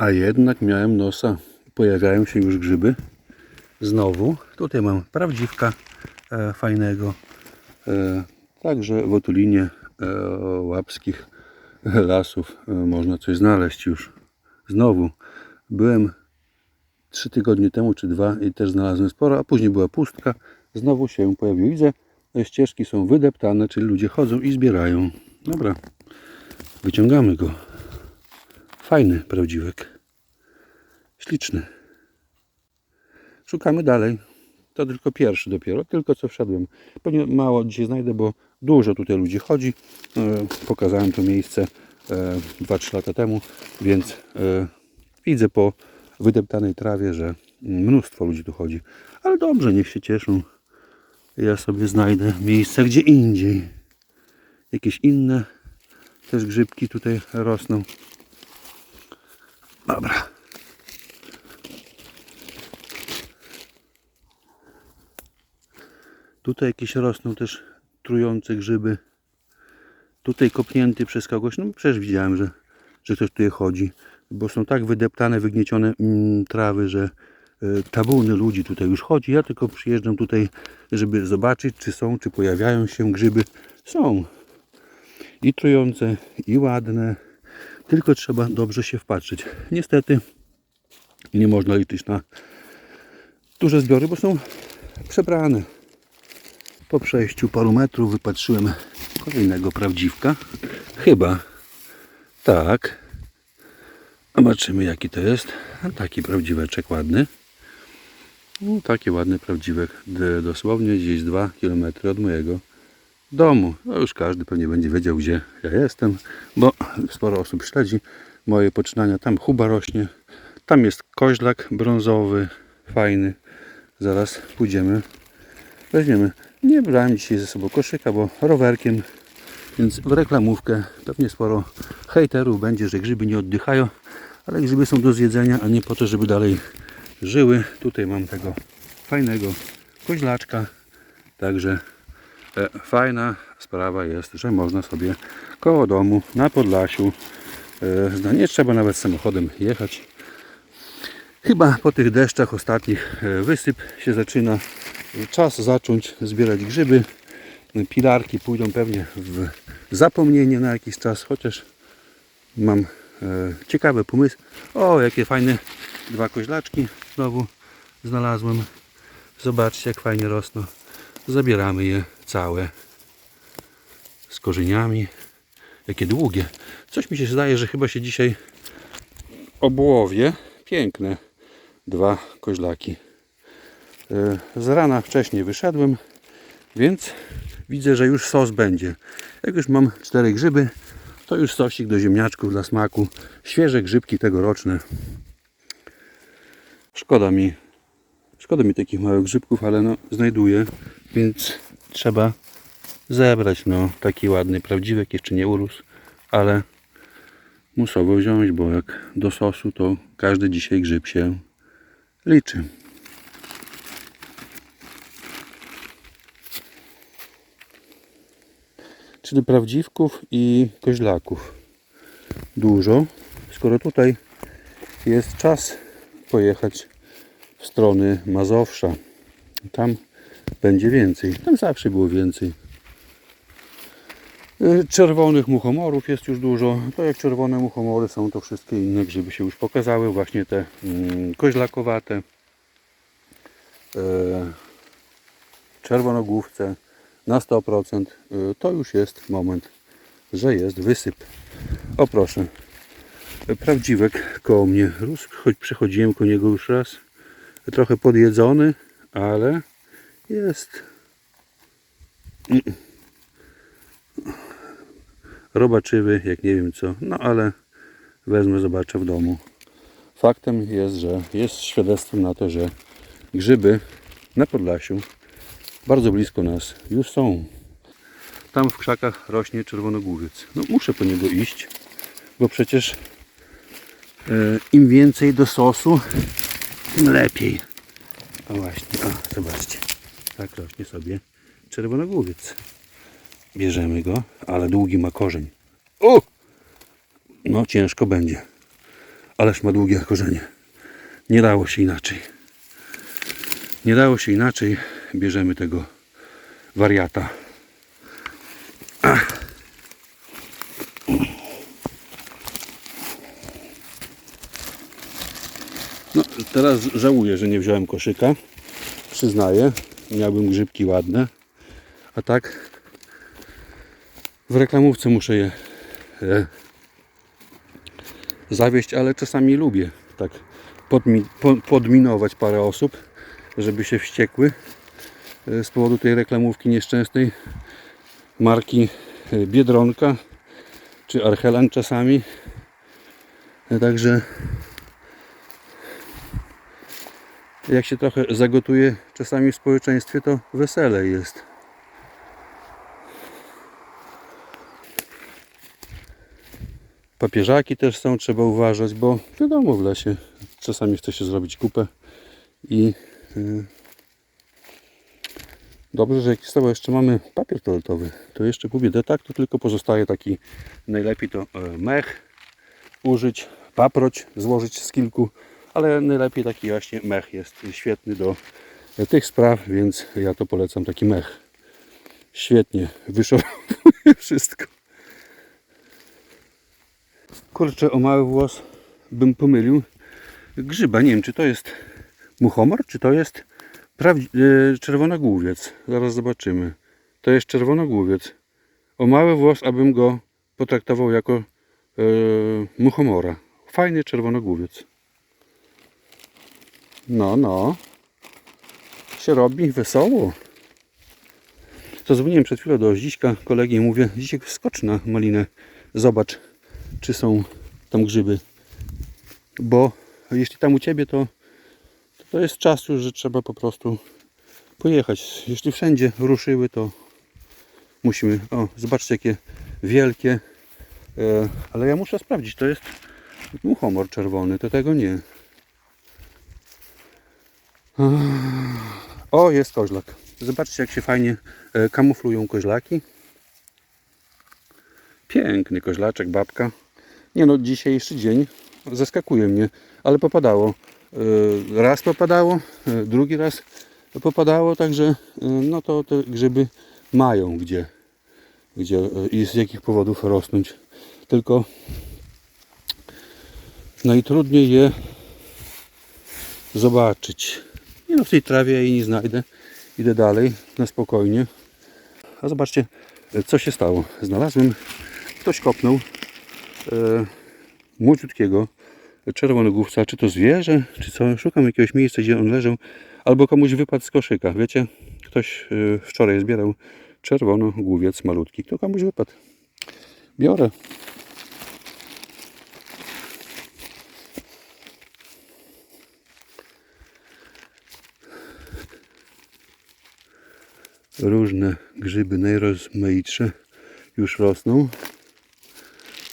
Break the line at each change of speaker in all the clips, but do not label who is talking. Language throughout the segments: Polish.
A jednak miałem nosa. Pojawiają się już grzyby. Znowu. Tutaj mam prawdziwka e, fajnego. E, także w otulinie e, łapskich lasów e, można coś znaleźć już. Znowu. Byłem trzy tygodnie temu czy dwa i też znalazłem sporo, a później była pustka. Znowu się pojawił. Widzę, że ścieżki są wydeptane, czyli ludzie chodzą i zbierają. Dobra, wyciągamy go. Fajny prawdziwek. Śliczny. Szukamy dalej. To tylko pierwszy dopiero, tylko co wszedłem. Pewnie mało dzisiaj znajdę, bo dużo tutaj ludzi chodzi. E, Pokazałem to miejsce e, 2-3 lata temu, więc e, widzę po wydeptanej trawie, że mnóstwo ludzi tu chodzi. Ale dobrze, niech się cieszą. Ja sobie znajdę miejsce gdzie indziej. Jakieś inne też grzybki tutaj rosną. Dobra. Tutaj jakieś rosną też trujące grzyby. Tutaj kopnięty przez kogoś. No przecież widziałem, że, że ktoś tutaj chodzi. Bo są tak wydeptane, wygniecione mm, trawy, że y, tabuny ludzi tutaj już chodzi. Ja tylko przyjeżdżam tutaj, żeby zobaczyć, czy są, czy pojawiają się grzyby. Są. I trujące, i ładne. Tylko trzeba dobrze się wpatrzyć. Niestety nie można liczyć na duże zbiory, bo są przebrane. Po przejściu paru metrów wypatrzyłem kolejnego prawdziwka. Chyba. Tak. Zobaczymy jaki to jest. Taki prawdziweczek ładny. No, taki ładny prawdziwek. Dosłownie gdzieś 2 km od mojego domu. No już każdy pewnie będzie wiedział gdzie ja jestem, bo sporo osób śledzi moje poczynania. Tam chuba rośnie. Tam jest koźlak brązowy, fajny. Zaraz pójdziemy, weźmiemy. Nie brałem dzisiaj ze sobą koszyka, bo rowerkiem, więc w reklamówkę pewnie sporo hejterów będzie, że grzyby nie oddychają, ale grzyby są do zjedzenia, a nie po to, żeby dalej żyły. Tutaj mam tego fajnego koźlaczka, także fajna sprawa jest, że można sobie koło domu na Podlasiu, e, no nie trzeba nawet samochodem jechać, Chyba po tych deszczach ostatnich e, wysyp się zaczyna. Czas zacząć zbierać grzyby. Pilarki pójdą pewnie w zapomnienie na jakiś czas, chociaż mam e, ciekawe pomysły. O, jakie fajne dwa koźlaczki znowu znalazłem. Zobaczcie, jak fajnie rosną. Zabieramy je całe z korzeniami. Jakie długie. Coś mi się zdaje, że chyba się dzisiaj obłowie. Piękne dwa koźlaki. E, Z rana wcześniej wyszedłem, więc widzę, że już sos będzie. Jak już mam cztery grzyby, to już sosik do ziemniaczków dla smaku. Świeże grzybki tegoroczne. Szkoda mi, szkoda mi takich małych grzybków, ale no znajduję, więc trzeba zebrać. No taki ładny, prawdziwek, jeszcze nie urósł, ale musowo wziąć, bo jak do sosu, to każdy dzisiaj grzyb się liczy. Czyli prawdziwków i koźlaków dużo. Skoro tutaj jest czas pojechać w strony Mazowsza, tam będzie więcej. Tam zawsze było więcej. Y, Czerwonych muchomorów jest już dużo. To jak czerwone muchomory są, to wszystkie inne grzyby się już pokazały. Właśnie te mm, koźlakowate. E, czerwonogłówce na 100%. Y, To już jest moment, że jest wysyp. O proszę. Prawdziwek koło mnie rósł, choć przechodziłem koło niego już raz. Trochę podjedzony, ale jest robaczywy, jak nie wiem co, no ale wezmę, zobaczę w domu. Faktem jest, że jest świadectwem na to, że grzyby na Podlasiu, bardzo blisko nas, już są. Tam w krzakach rośnie czerwonogłowiec. No muszę po niego iść, bo przecież e, im więcej do sosu, tym lepiej. O właśnie, o, zobaczcie. Tak rośnie sobie czerwonogłowiec. Bierzemy go, ale długi ma korzeń. O! No ciężko będzie. Ależ ma długie korzenie. Nie dało się inaczej. Nie dało się inaczej. Bierzemy tego wariata. Ach. No, teraz żałuję, że nie wziąłem koszyka. Przyznaję. Miałbym grzybki ładne. A tak w reklamówce muszę je e, zawieść, ale czasami lubię tak podmi, po, podminować parę osób, żeby się wściekły e, z powodu tej reklamówki nieszczęsnej marki e, Biedronka czy Archelan czasami. E, Także jak się trochę zagotuje czasami w społeczeństwie, to wesele jest. Papieżaki też są, trzeba uważać, bo wiadomo w lesie czasami chce się zrobić kupę i y, dobrze, że jak z tego jeszcze mamy papier toaletowy, to jeszcze gubię detak, to tylko pozostaje taki najlepiej to e, mech użyć, paproć złożyć z kilku, ale najlepiej taki właśnie mech jest świetny do tych spraw, więc ja to polecam taki mech. Świetnie wyszorowuje wszystko. Kurczę, o mały włos bym pomylił. Grzyba, nie wiem czy to jest muchomor, czy to jest prawdzi- e, czerwonogłowiec. Zaraz zobaczymy. To jest czerwonogłowiec. O mały włos, abym go potraktował jako e, muchomora. Fajny czerwonogłowiec. No, no. Się robi wesoło. Zadzwoniłem przed chwilą do Zdziśka, kolegi i mówię, Zdzisiek skocz na malinę, zobacz, czy są tam grzyby. Bo jeśli tam u Ciebie, to to jest czas już, że trzeba po prostu pojechać. Jeśli wszędzie ruszyły, to musimy, o, zobaczcie jakie wielkie, e, ale ja muszę sprawdzić, to jest muchomor czerwony, to tego nie. O, jest koźlak. Zobaczcie, jak się fajnie e, kamuflują koźlaki. Piękny koźlaczek, babka. Nie no, dzisiejszy dzień zaskakuje mnie, ale popadało. E, Raz popadało, e, drugi raz popadało, także no to te grzyby mają gdzie, gdzie i z jakich powodów rosnąć. Tylko najtrudniej je zobaczyć. Nie no, w tej trawie jej nie znajdę. Idę dalej, na spokojnie. A zobaczcie, co się stało. Znalazłem, ktoś kopnął e, młodziutkiego czerwonogłówca, czy to zwierzę, czy co. Szukam jakiegoś miejsca, gdzie on leżał, albo komuś wypadł z koszyka. Wiecie, ktoś e, wczoraj zbierał czerwonogłowiec malutki. To komuś wypadł. Biorę. Różne grzyby najrozmaitsze już rosną.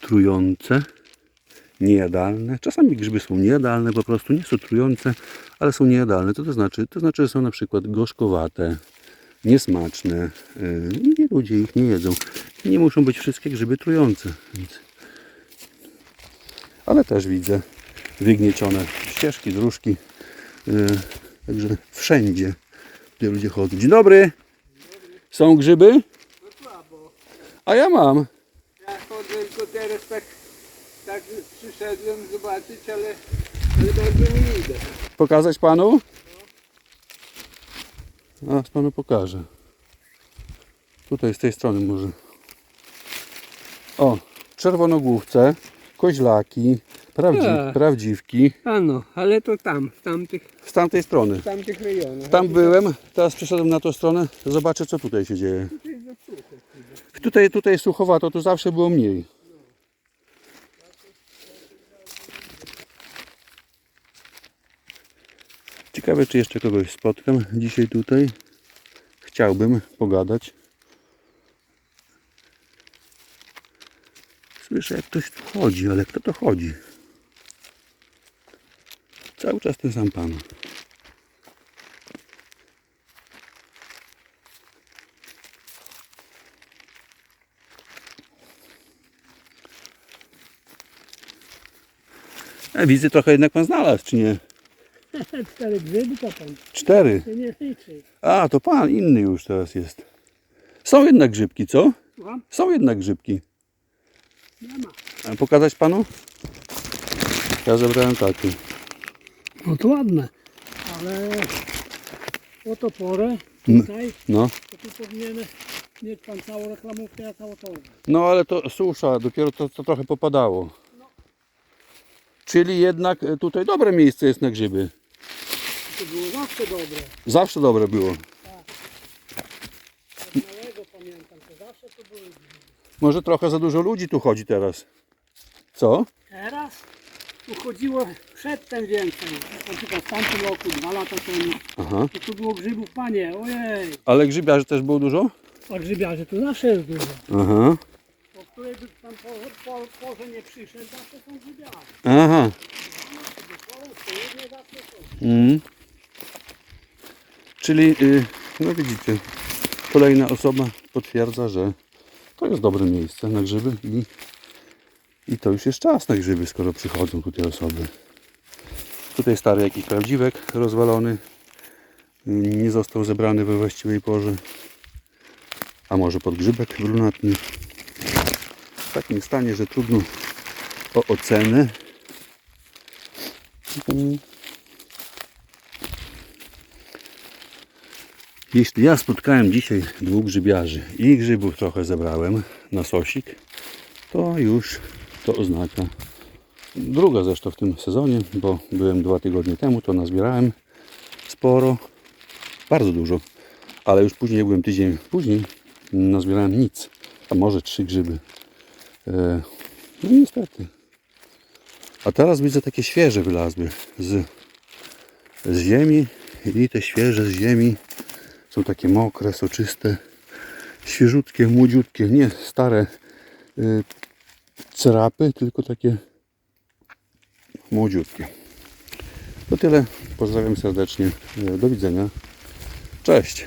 Trujące, niejadalne. Czasami grzyby są niejadalne, po prostu nie są trujące, ale są niejadalne. Co to znaczy? To znaczy, że są na przykład gorzkowate, niesmaczne. Yy, Nie ludzie ich nie jedzą. Nie muszą być wszystkie grzyby trujące. Więc... Ale też widzę wygniecione ścieżki, dróżki. Yy, Także wszędzie, gdzie ludzie chodzą. Dzień dobry! Są grzyby?
No słabo.
A ja mam.
Ja chodzę tylko teraz tak, tak przyszedłem zobaczyć, ale, ale bardzo nie idę.
Pokazać panu? Zaraz panu pokażę. Tutaj z tej strony może. O, czerwonogłówce, koźlaki, prawdzi prawdziwki.
Ano, ale to tam, w tamtych,
Z tamtej strony.
w tamtych rejonach.
Tam byłem, teraz przyszedłem na tą stronę, zobaczę co tutaj się dzieje.
Tutaj,
tutaj suchowato, tu zawsze było mniej. Ciekawe, czy jeszcze kogoś spotkam dzisiaj tutaj. Chciałbym pogadać. Słyszę, jak ktoś tu chodzi, ale kto to chodzi? Cały czas ten sam pan. A, widzę trochę jednak pan znalazł, czy nie?
Cztery grzyby to pan
Cztery.
się nie liczy.
A, to pan inny już teraz jest. Są jednak grzybki, co?
Słucham?
Są jednak grzybki.
Nie ma.
A pokazać panu? Ja zebrałem taki.
No to ładne, ale o to porę
No.
tutaj,
No.
to tu powinien mieć pan całą reklamówkę, ja całą to.
No ale to susza, dopiero to, to trochę popadało. Czyli jednak e, tutaj dobre miejsce jest na grzyby.
To było zawsze dobre.
Zawsze dobre było.
Od małego pamiętam, to zawsze to były grzyby.
Może trochę za dużo ludzi tu chodzi teraz. Co?
Teraz tu chodziło przedtem więcej. Na przykład w tamtym roku, dwa lata temu,
Aha.
to tu było grzybów, panie, ojej.
Ale grzybiarzy też było dużo?
A grzybiarzy tu zawsze jest dużo.
Aha.
Po której by pan po, po, porze nie przyszedł, zawsze są grzybiarze.
Aha. Mm. Czyli, y, no widzicie, kolejna osoba potwierdza, że to jest dobre miejsce na grzyby i, i to już jest czas na grzyby, skoro przychodzą tutaj osoby. Tutaj stary jakiś prawdziwek rozwalony, nie został zebrany we właściwej porze, a może podgrzybek brunatny. W takim stanie, że trudno o ocenę. Jeśli ja spotkałem dzisiaj dwóch grzybiarzy i grzybów trochę zebrałem na sosik, to już to oznacza. Druga zresztą w tym sezonie, bo byłem dwa tygodnie temu, to nazbierałem sporo, bardzo dużo, ale już później, byłem tydzień później, nazbierałem nic, a może trzy grzyby. E, No niestety. A teraz widzę takie świeże wylazły z, z ziemi. I te świeże z ziemi są takie mokre, soczyste, świeżutkie, młodziutkie, nie stare y, cerapy, tylko takie młodziutkie. To tyle. Pozdrawiam serdecznie. Do widzenia. Cześć.